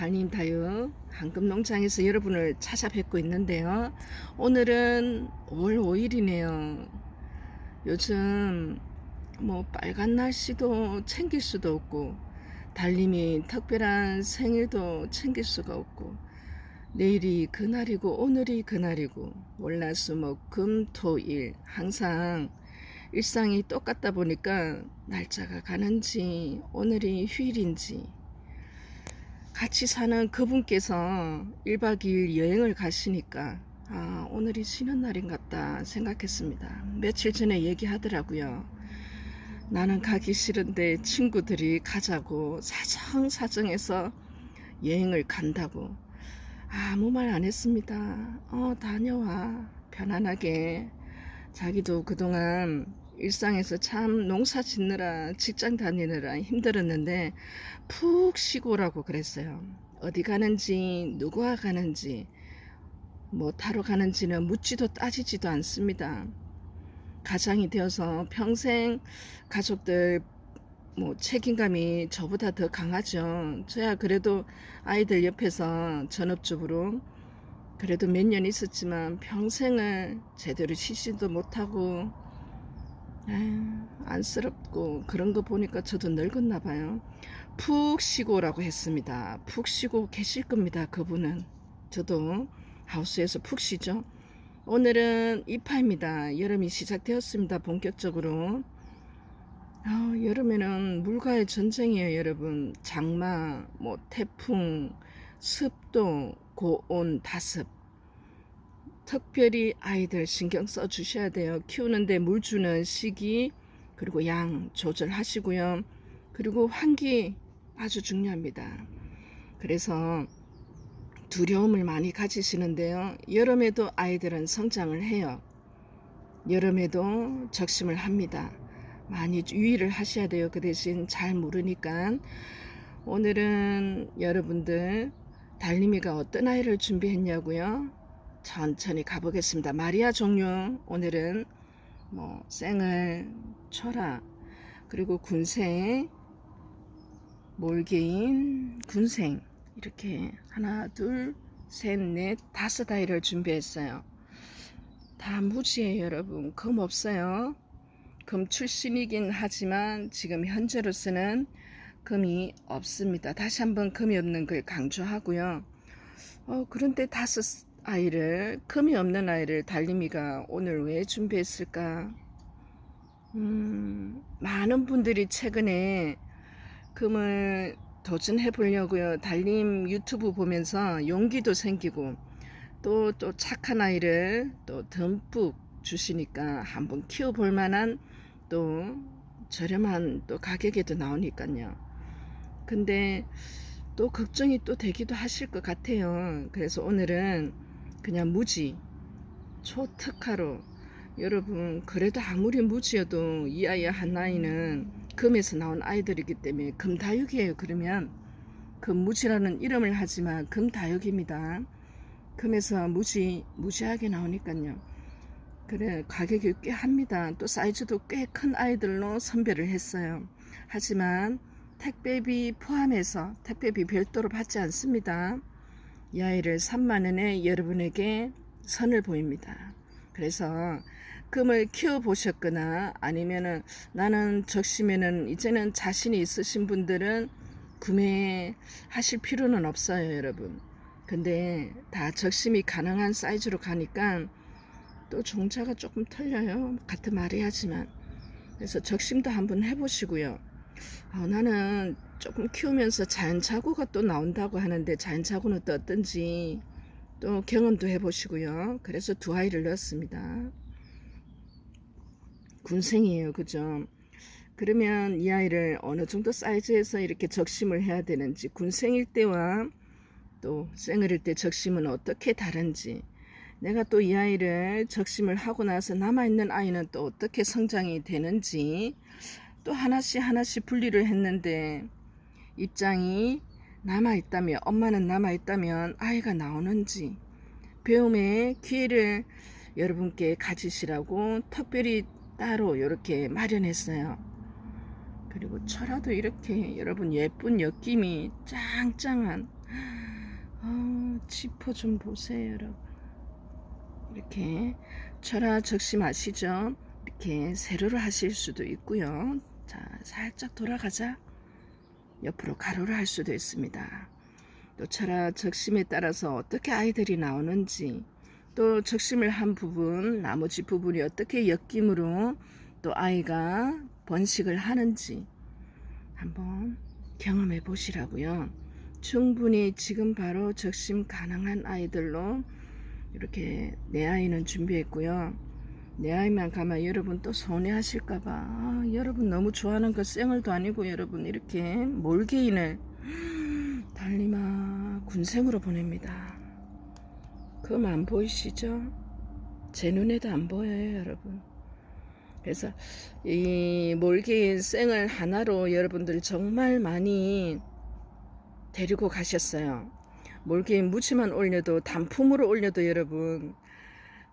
달님 다육 황금농장에서 여러분을 찾아뵙고 있는데요. 오늘은 5월 5일이네요. 요즘 뭐 빨간 날씨도 챙길 수도 없고 달님이 특별한 생일도 챙길 수가 없고 내일이 그날이고 오늘이 그날이고 월화수목금토일 항상 일상이 똑같다 보니까 날짜가 가는지 오늘이 휴일인지 같이 사는 그분께서 1박 2일 여행을 가시니까 아, 오늘이 쉬는 날인 같다 생각했습니다. 며칠 전에 얘기하더라고요. 나는 가기 싫은데 친구들이 가자고 사정사정해서 여행을 간다고 아무 말 안 했습니다. 어, 다녀와. 편안하게. 자기도 그동안 일상에서 참 농사 짓느라 직장 다니느라 힘들었는데 푹 쉬고 오라고 그랬어요. 어디 가는지 누구와 가는지 뭐 타러 가는지는 묻지도 따지지도 않습니다. 가장이 되어서 평생 가족들 뭐 책임감이 저보다 더 강하죠. 저야 그래도 아이들 옆에서 전업주부로 그래도 몇 년 있었지만 평생을 제대로 쉬지도 못하고 에휴, 안쓰럽고 그런 거 보니까 저도 늙었나 봐요. 푹 쉬고 오라고 했습니다. 푹 쉬고 계실 겁니다. 그분은. 저도 하우스에서 푹 쉬죠. 오늘은 이파입니다. 여름이 시작되었습니다. 본격적으로. 아, 여름에는 물과의 전쟁이에요, 여러분. 장마, 뭐 태풍, 습도, 고온, 다습. 특별히 아이들 신경 써 주셔야 돼요. 키우는데 물 주는 시기, 그리고 양 조절하시고요. 그리고 환기 아주 중요합니다. 그래서 두려움을 많이 가지시는데요. 여름에도 아이들은 성장을 해요. 여름에도 적심을 합니다. 많이 유의를 하셔야 돼요. 그 대신 잘 모르니까 오늘은 여러분들 달림이가 어떤 아이를 준비했냐고요? 천천히 가보겠습니다. 마리아 종류 오늘은 뭐 생을, 철화 그리고 군생, 몰개인, 군생 이렇게 하나, 둘, 셋, 넷, 다섯 아이를 준비했어요. 다 무지예요, 여러분. 금 없어요. 금 출신이긴 하지만 지금 현재로서는 금이 없습니다. 다시 한번 금이 없는 걸 강조하고요. 어, 그런데 다섯 아이를 금이 없는 아이를 달림이가 오늘 왜 준비했을까? 음, 많은 분들이 최근에 금을 도전해 보려고요. 달림 유튜브 보면서 용기도 생기고 또 또 착한 아이를 또 듬뿍 주시니까 한번 키워 볼 만한 또 저렴한 또 가격에도 나오니까요. 근데 또 걱정이 또 되기도 하실 것 같아요. 그래서 오늘은 그냥 무지 초특화로 여러분 그래도 아무리 무지여도 이 아이 한 아이는 금에서 나온 아이들이기 때문에 금다육이에요. 그러면 금무지라는 이름을 하지만 금다육입니다. 금에서 무지 무지하게 나오니까요. 그래 가격이 꽤 합니다. 또 사이즈도 꽤 큰 아이들로 선별을 했어요. 하지만 택배비 포함해서 택배비 별도로 받지 않습니다. 이 아이를 3만원에 여러분에게 선을 보입니다. 그래서 금을 키워보셨거나 아니면은 나는 적심에는 이제는 자신이 있으신 분들은 구매하실 필요는 없어요, 여러분. 근데 다 적심이 가능한 사이즈로 가니까 또 종자가 조금 틀려요. 같은 말이 하지만. 그래서 적심도 한번 해보시고요. 어, 나는 조금 키우면서 자연자구가 또 나온다고 하는데 자연자구는 또 어떤지 또 경험도 해보시고요. 그래서 두 아이를 넣었습니다. 군생이에요. 그죠? 그러면 이 아이를 어느 정도 사이즈에서 이렇게 적심을 해야 되는지 군생일 때와 또 생을일 때 적심은 어떻게 다른지 내가 또 이 아이를 적심을 하고 나서 남아있는 아이는 또 어떻게 성장이 되는지 또 하나씩 하나씩 분리를 했는데 입장이 남아있다면, 엄마는 남아있다면 아이가 나오는지 배움의 기회를 여러분께 가지시라고 특별히 따로 이렇게 마련했어요. 그리고 철화도 이렇게 여러분 예쁜 엮임이 짱짱한 어, 지퍼 좀 보세요 여러분 이렇게 철화 적심 아시죠? 이렇게 세로로 하실 수도 있고요 자 살짝 돌아가자 옆으로 가로로 할 수도 있습니다 또 철화 적심에 따라서 어떻게 아이들이 나오는지 또 적심을 한 부분 나머지 부분이 어떻게 엮임으로 또 아이가 번식을 하는지 한번 경험해 보시라고요. 충분히 지금 바로 적심 가능한 아이들로 이렇게 내 아이는 준비했고요. 내 아이만 가면 여러분 또 손해하실까봐 아, 여러분 너무 좋아하는 그 쌩얼도 아니고 여러분 이렇게 몰개인을 달리마 군생으로 보냅니다. 그럼 안 보이시죠? 제 눈에도 안 보여요 여러분. 그래서 이 몰개인 쌩을 하나로 여러분들 정말 많이 데리고 가셨어요. 몰개인 무치만 올려도 단품으로 올려도 여러분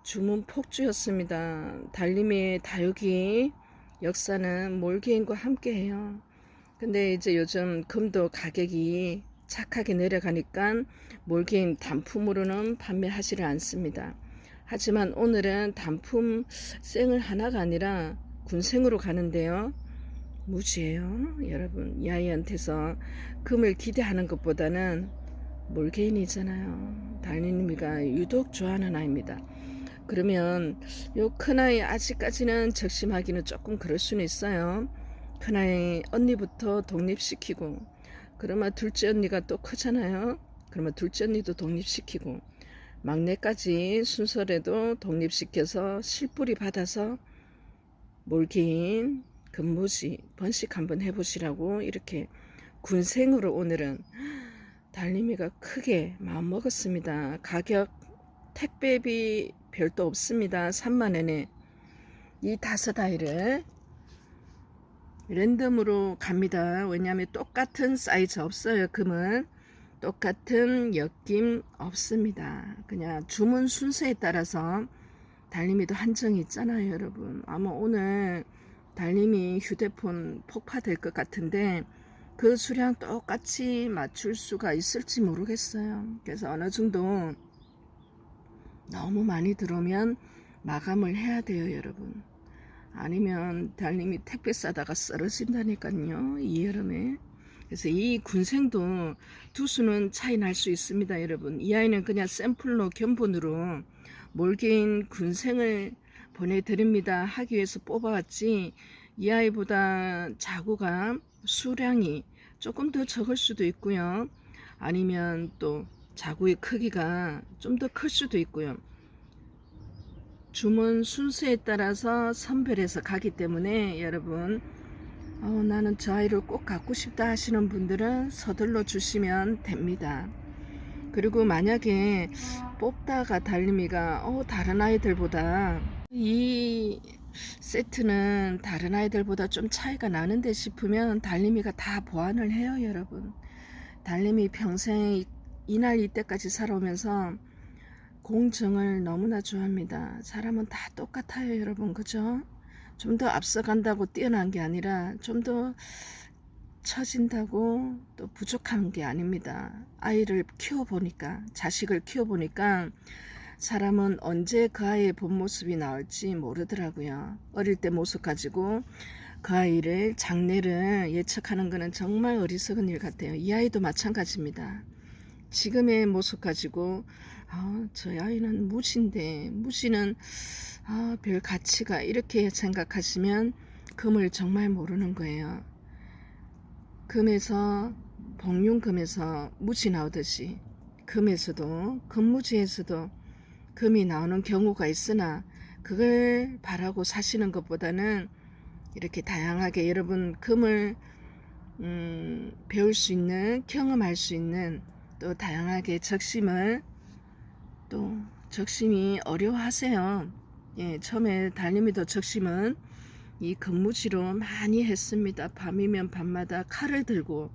주문 폭주였습니다. 달림의 다육이 역사는 몰개인과 함께해요. 근데 이제 요즘 금도 가격이 착하게 내려가니까 몰개인 단품으로는 판매하지를 않습니다. 하지만 오늘은 단품 생을 하나가 아니라 군생으로 가는데요. 무지예요. 여러분 이 아이한테서 금을 기대하는 것보다는 몰개인이잖아요. 달님이가 유독 좋아하는 아이입니다. 그러면 요 큰아이 아직까지는 적심하기는 조금 그럴 수는 있어요. 큰아이 언니부터 독립시키고 그러면 둘째 언니가 또 크잖아요. 그러면 둘째 언니도 독립시키고 막내까지 순서라도 독립시켜서 실뿌리 받아서 몰개인 근무지 번식 한번 해보시라고 이렇게 군생으로 오늘은 달림이가 크게 마음먹었습니다. 가격 택배비 별도 없습니다. 3만원에 이 다섯 아이를 랜덤으로 갑니다. 왜냐하면 똑같은 사이즈 없어요. 금은 똑같은 엮임 없습니다. 그냥 주문 순서에 따라서 달림이도 한정이 있잖아요, 여러분. 아마 오늘 달림이 휴대폰 폭파될 것 같은데 그 수량 똑같이 맞출 수가 있을지 모르겠어요. 그래서 어느 정도 너무 많이 들어오면 마감을 해야 돼요, 여러분. 아니면 달님이 택배 싸다가 쓰러진다니까요, 이 여름에. 그래서 이 군생도 두 수는 차이 날 수 있습니다, 여러분. 이 아이는 그냥 샘플로 견본으로 몰개인 군생을 보내드립니다 하기 위해서 뽑아왔지 이 아이보다 자구가 수량이 조금 더 적을 수도 있고요. 아니면 또 자구의 크기가 좀 더 클 수도 있고요. 주문 순서에 따라서 선별해서 가기 때문에 여러분 어, 나는 저 아이를 꼭 갖고 싶다 하시는 분들은 서둘러 주시면 됩니다. 그리고 만약에 뽑다가 달림이가 어, 다른 아이들보다 이 세트는 다른 아이들보다 좀 차이가 나는데 싶으면 달림이가 다 보완을 해요 여러분. 달림이 평생 이날 이때까지 살아오면서 공정을 너무나 좋아합니다. 사람은 다 똑같아요 여러분. 그죠? 좀 더 앞서간다고 뛰어난 게 아니라 좀 더 처진다고 또 부족한 게 아닙니다. 아이를 키워보니까 자식을 키워보니까 사람은 언제 그 아이의 본 모습이 나올지 모르더라고요. 어릴 때 모습 가지고 그 아이를 장래를 예측하는 것은 정말 어리석은 일 같아요. 이 아이도 마찬가지입니다. 지금의 모습 가지고 아, 저 아이는 무신데 무신은 아, 별 가치가 이렇게 생각하시면 금을 정말 모르는 거예요. 금에서 복륜금에서 무지 나오듯이 금에서도 금무지에서도 금이 나오는 경우가 있으나 그걸 바라고 사시는 것보다는 이렇게 다양하게 여러분 금을 음, 배울 수 있는 경험할 수 있는 또 다양하게 적심을 또 적심이 어려워하세요. 예, 처음에 달림이도 적심은 이 근무지로 많이 했습니다. 밤이면 밤마다 칼을 들고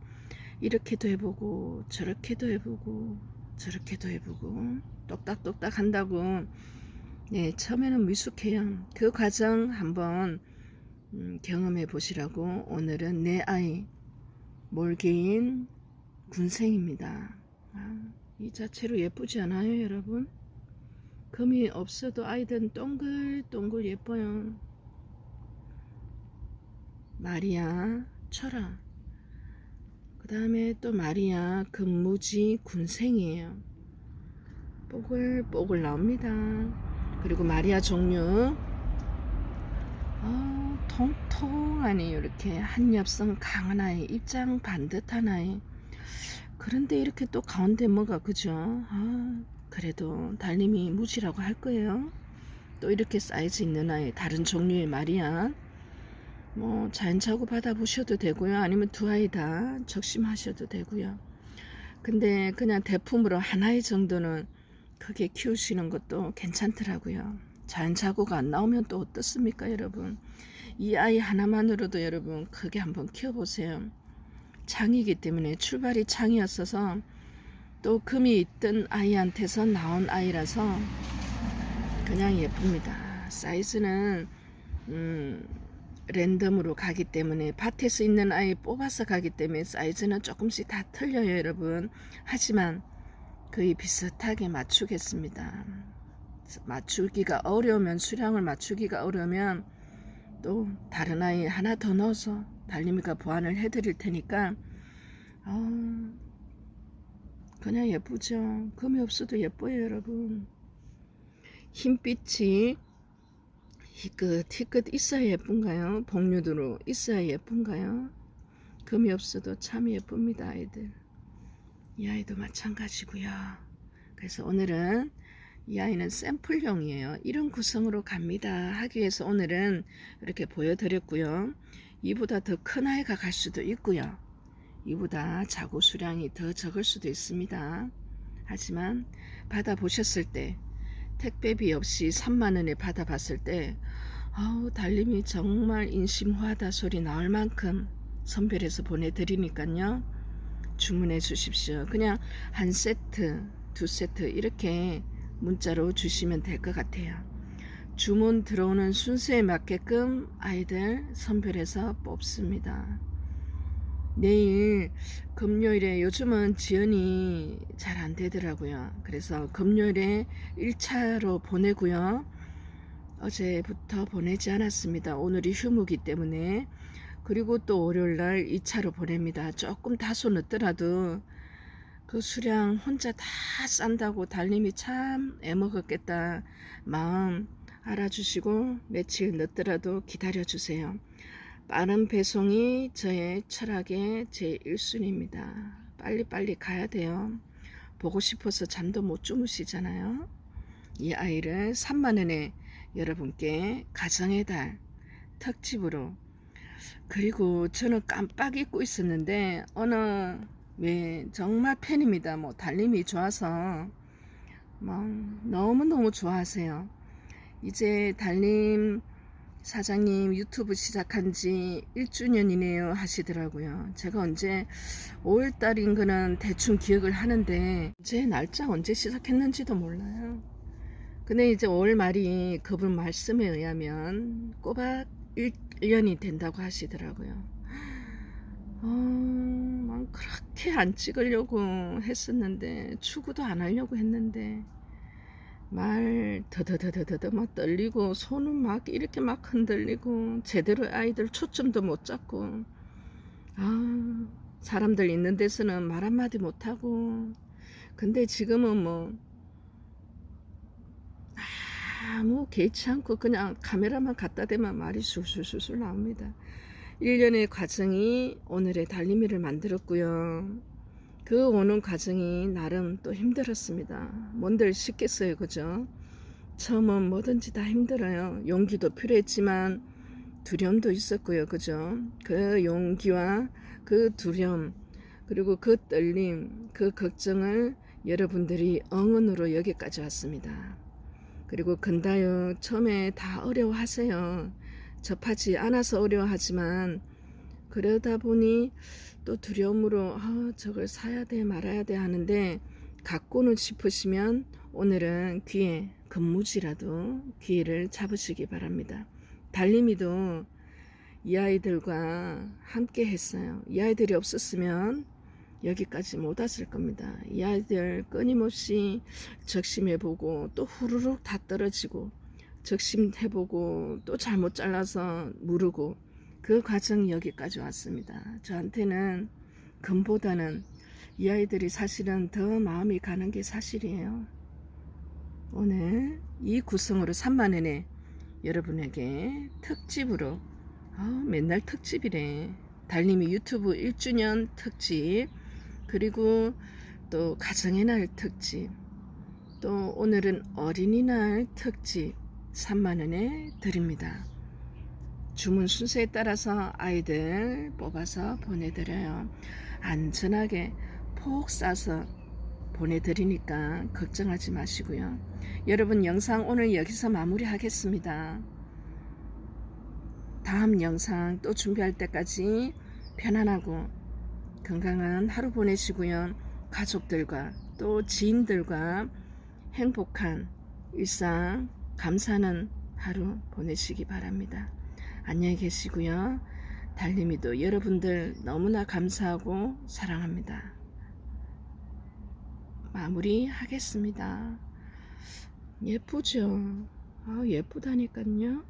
이렇게도 해보고 저렇게도 해보고 저렇게도 해보고 똑딱똑딱 한다고. 네 처음에는 미숙해요. 그 과정 한번 음, 경험해 보시라고. 오늘은 내 아이 몰개인 군생입니다. 아, 이 자체로 예쁘지 않아요 여러분? 금이 없어도 아이들은 동글동글 예뻐요. 마리아 철아. 그 다음에 또 마리아 금무지 군생이에요. 뽀글뽀글 나옵니다. 그리고 마리아 종류. 어, 통통하니 이렇게 한엽성 강한 아이 입장 반듯한 아이. 그런데 이렇게 또 가운데 뭐가 그죠? 아, 그래도 달님이 무지라고 할 거예요. 또 이렇게 사이즈 있는 아이 다른 종류의 마리아 뭐 자연 차고 받아보셔도 되고요. 아니면 두 아이 다 적심하셔도 되고요. 근데 그냥 대품으로 하나의 정도는 크게 키우시는 것도 괜찮더라고요. 자연 차고가 안 나오면 또 어떻습니까 여러분? 이 아이 하나만으로도 여러분 크게 한번 키워보세요. 창이기 때문에 출발이 창이었어서 또 금이 있던 아이한테서 나온 아이라서 그냥 예쁩니다. 사이즈는 음, 랜덤으로 가기 때문에 밭에서 있는 아이 뽑아서 가기 때문에 사이즈는 조금씩 다 틀려요 여러분. 하지만 거의 비슷하게 맞추겠습니다. 맞추기가 어려우면 수량을 맞추기가 어려우면 또 다른 아이 하나 더 넣어서 달님이가 보완을 해 드릴 테니까 어, 그냥 예쁘죠. 금이 없어도 예뻐요 여러분. 흰빛이 희끗 희끗 있어야 예쁜가요? 복류도로 있어야 예쁜가요? 금이 없어도 참 예쁩니다 아이들. 이 아이도 마찬가지고요. 그래서 오늘은 이 아이는 샘플용이에요. 이런 구성으로 갑니다 하기 위해서 오늘은 이렇게 보여드렸고요. 이보다 더 큰 아이가 갈 수도 있고요. 이보다 자고 수량이 더 적을 수도 있습니다. 하지만 받아보셨을 때 택배비 없이 3만원에 받아봤을 때 아우 달님이 정말 인심화하다 소리 나올 만큼 선별해서 보내드리니까요. 주문해 주십시오. 그냥 한 세트 두 세트 이렇게 문자로 주시면 될 것 같아요. 주문 들어오는 순서에 맞게끔 아이들 선별해서 뽑습니다 내일 금요일에 요즘은 지연이 잘 안 되더라고요. 그래서 금요일에 1차로 보내고요. 어제부터 보내지 않았습니다. 오늘이 휴무기 때문에 그리고 또 월요일날 2차로 보냅니다. 조금 다소 늦더라도 그 수량 혼자 다 싼다고 달님이 참 애먹었겠다 마음 알아주시고 며칠 늦더라도 기다려주세요. 빠른 배송이 저의 철학의 제 1순위입니다. 빨리빨리 가야 돼요. 보고 싶어서 잠도 못 주무시잖아요. 이 아이를 3만원에 여러분께 가정의 달 특집으로 그리고 저는 깜빡 잊고 있었는데 어느 왜 정말 팬입니다. 뭐 달님이 좋아서 뭐 너무너무 좋아하세요. 이제 달님 사장님 유튜브 시작한 지 1주년이네요 하시더라고요. 제가 언제 5월달인 거는 대충 기억을 하는데 제 날짜 언제 시작했는지도 몰라요. 근데 이제 5월 말이 그분 말씀에 의하면 꼬박 1년이 된다고 하시더라고요. 어, 막 그렇게 안 찍으려고 했었는데 추구도 안 하려고 했는데 말 더더더더더 막 떨리고 손은 막 이렇게 막 흔들리고 제대로 아이들 초점도 못 잡고. 아 사람들 있는 데서는 말 한마디 못하고. 근데 지금은 뭐 아무 개의치 않고 그냥 카메라만 갖다 대면 말이 술술술술 나옵니다. 1년의 과정이 오늘의 달리미를 만들었고요 그 오는 과정이 나름 또 힘들었습니다. 뭔들 쉽겠어요. 그죠? 처음은 뭐든지 다 힘들어요. 용기도 필요했지만 두려움도 있었고요. 그죠? 그 용기와 그 두려움 그리고 그 떨림 그 걱정을 여러분들이 응원으로 여기까지 왔습니다. 그리고 근다요 처음에 다 어려워하세요. 접하지 않아서 어려워하지만 그러다 보니 또 두려움으로 아, 저걸 사야 돼 말아야 돼 하는데 갖고는 싶으시면 오늘은 귀에 근무지라도 귀를 잡으시기 바랍니다. 달림이도 이 아이들과 함께 했어요. 이 아이들이 없었으면 여기까지 못 왔을 겁니다. 이 아이들 끊임없이 적심해보고 또 후루룩 다 떨어지고 적심해보고 또 잘못 잘라서 무르고 그 과정이 여기까지 왔습니다. 저한테는 금보다는 이 아이들이 사실은 더 마음이 가는 게 사실이에요. 오늘 이 구성으로 3만원에 여러분에게 특집으로 아, 맨날 특집이래. 달님이 유튜브 1주년 특집 그리고 또 가정의 날 특집 또 오늘은 어린이날 특집 3만원에 드립니다. 주문 순서에 따라서 아이들 뽑아서 보내드려요. 안전하게 폭 싸서 보내드리니까 걱정하지 마시고요. 여러분 영상 오늘 여기서 마무리하겠습니다. 다음 영상 또 준비할 때까지 편안하고 건강한 하루 보내시고요. 가족들과 또 지인들과 행복한 일상 감사하는 하루 보내시기 바랍니다. 안녕히 계시고요. 달님이도 여러분들 너무나 감사하고 사랑합니다. 마무리 하겠습니다. 예쁘죠? 아, 예쁘다니까요.